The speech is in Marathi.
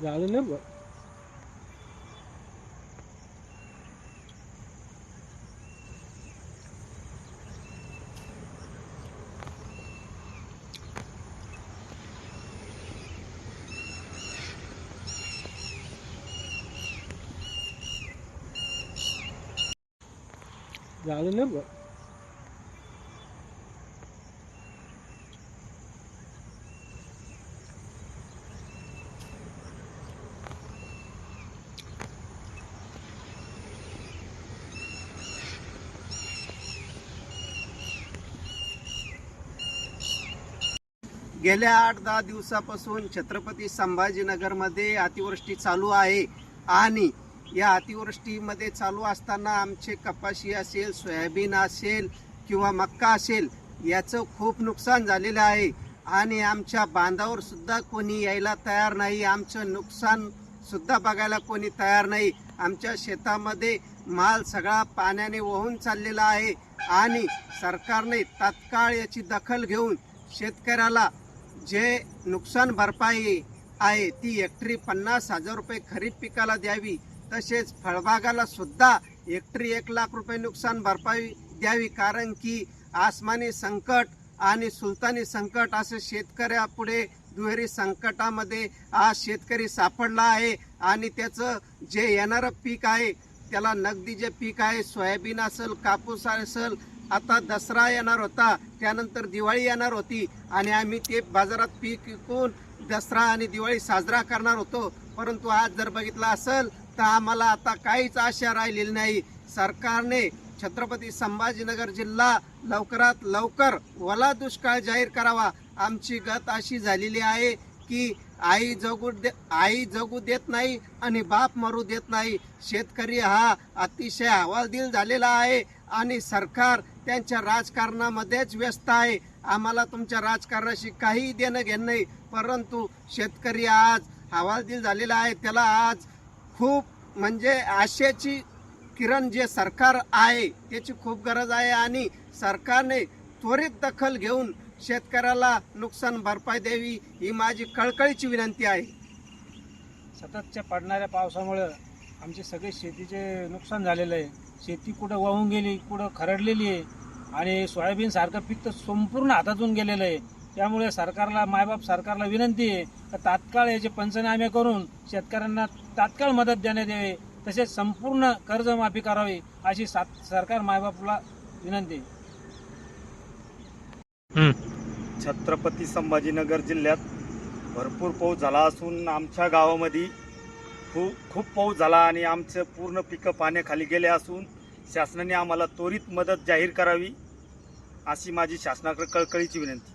Dạ lên nước rồi Dạ lên nước rồi गेल्या आठ दहा दिवसापासून छत्रपती संभाजीनगरमध्ये अतिवृष्टी चालू आहे आणि या अतिवृष्टीमध्ये चालू असताना आमचे कपाशी असेल सोयाबीन असेल किंवा मक्का असेल याचं खूप नुकसान झालेलं आहे. आणि आमच्या बांधावर सुद्धा कोणी यायला तयार नाही. आमचं नुकसान सुद्धा बघायला कोणी तयार नाही. आमच्या शेतामध्ये माल सगळा पाण्याने वाहून चाललेला आहे आणि सरकारने तात्काळ याची दखल घेऊन शेतकऱ्याला जे नुकसान भरपाई आहे ती हेक्टरी पन्नास हजार रुपये खरीप पिकाला द्यावी तसेच फळबागाला सुद्धा हेक्टरी एक लाख रुपये नुकसान भरपाई द्यावी कारण की आसमानी संकट आणि सुलतानी संकट असे शेतकऱ्यापुढे दुहेरी संकटामध्ये आज शेतकरी सापडला आहे आणि त्याचं जे येणारं पीक आहे त्याला नगदी जे पीक आहे सोयाबीन असेल कापूस असेल आता दसरा येणार होता त्यानंतर दिवाळी येणार होती आणि आम्ही ते बाजारात पीक विकून दसरा आणि दिवाळी साजरा करणार होतो. परंतु आज जर बघितलं असेल तर आम्हाला आता काहीच आशा राहिलेली नाही. सरकारने छत्रपती संभाजीनगर जिल्हा लवकरात लवकर वला दुष्काळ जाहीर करावा. आमची गत अशी झालेली आहे की आई जगू दे आई जगू देत नाही आणि बाप मरू देत नाही. शेतकरी हा अतिशय हवालदिल झालेला आहे आणि सरकार त्यांच्या राजकारणामध्येच व्यस्त आहे. आम्हाला तुमच्या राजकारणाशी काही देणं घेणं नाही परंतु शेतकरी आज हवालदिल झालेला आहे. त्याला आज खूप म्हणजे आशेची किरण जे सरकार आहे त्याची खूप गरज आहे आणि सरकारने त्वरित दखल घेऊन शेतकऱ्याला नुकसान भरपाई द्यावी ही माझी कळकळीची विनंती आहे. सततच्या पडणाऱ्या पावसामुळं आमचे सगळे शेतीचे नुकसान झालेलं आहे. शेती कुठं वाहून गेली कुठं खरडलेली आहे आणि सोयाबीन सारखं पीक तर संपूर्ण हातातून गेलेलं आहे. त्यामुळे सरकारला मायबाप सरकारला विनंती आहे का तात्काळ याचे पंचनामे करून शेतकऱ्यांना तात्काळ मदत देण्यात यावी. तसेच संपूर्ण कर्जमाफी करावी अशी सात सरकार मायबापला विनंती आहे छत्रपती संभाजीनगर जिल्ह्यात भरपूर पाऊस झाला असून आमच्या गावामध्ये खूप खूप पाऊस झाला आणि आमचं पूर्ण पिकं पाण्याखाली गेले असून शासनाने आम्हाला त्वरित मदत जाहीर करावी अशी माझी शासनाकडे कळकळीची विनंती.